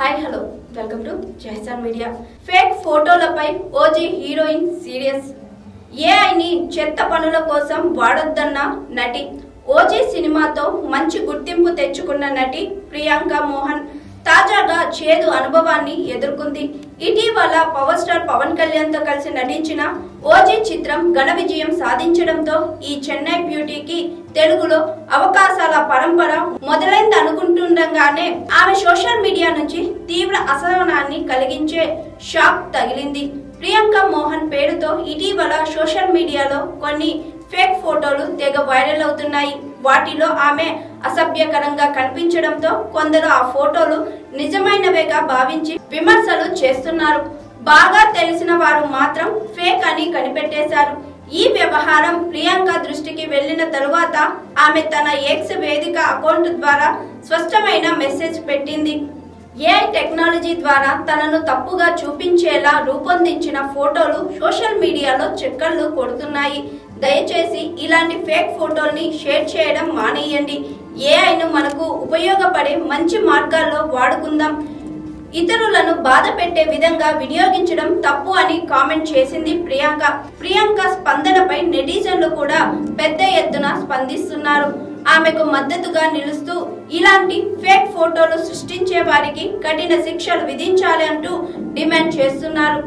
Hi hello. Welcome to Jaisan media. Fake ఫోటోలపై OG heroine serious. ఏఐని చెత్త పనుల కోసం వాడొద్దన్న నటి. ఓజీ సినిమాతో మంచి గుర్తింపు తెచ్చుకున్న నటి ప్రియాంక మోహన్ తాజాగా చేదు అనుభవాన్ని ఎదుర్కొంది. ఇటీవల పవర్ స్టార్ పవన్ కళ్యాణ్తో కలిసి నటించిన ఓజీ చిత్రం ఘన విజయం సాధించడంతో ఈ చెన్నై బ్యూటీకి తెలుగులో అవకాశాల పరంపర మొదలు అనుకుంటుండగానే ఆమె సోషల్ మీడియా నుంచి తీవ్ర అసహనాన్ని కలిగించే షాక్ తగిలింది. ప్రియాంక మోహన్ పేరుతో ఇటీవల సోషల్ మీడియాలో కొన్ని ఫేక్ ఫోటోలు తెగ వైరల్ అవుతున్నాయి. వాటిలో ఆమె అసభ్యకరంగా కనిపించడంతో కొందరు ఆ ఫోటోలు నిజమైనవేగా భావించి విమర్శలు చేస్తున్నారు. బాగా తెలిసిన వారు మాత్రం ఫేక్ అని కనిపెట్టేశారు. ఈ వ్యవహారం ప్రియాంక దృష్టికి వెళ్ళిన తరువాత ఆమె తన ఎక్స్ వేదిక అకౌంట్ ద్వారా స్పష్టమైన మెసేజ్ పెట్టింది. ఏఐ టెక్నాలజీ ద్వారా తనను తప్పుగా చూపించేలా రూపొందించిన ఫోటోలు సోషల్ మీడియాలో చక్కర్లు కొడుతున్నాయి. దయచేసి ఇలాంటి ఫేక్ ఫోటోల్ని షేర్ చేయడం మానేయండి. ఏఐను మనకు ఉపయోగపడే మంచి మార్గాల్లో వాడుకుందాం. ఇతరులను బాధ పెట్టే విధంగా వినియోగించడం తప్పు అని కామెంట్ చేసింది ప్రియాంక. ప్రియాంక స్పందనపై నెటిజన్లు కూడా పెద్ద ఎత్తున స్పందిస్తున్నారు. ఆమెకు మద్దతుగా నిలుస్తూ ఇలాంటి ఫేక్ ఫోటోలు సృష్టించే వారికి కఠిన శిక్షలు విధించాలి అంటూ డిమాండ్ చేస్తున్నారు.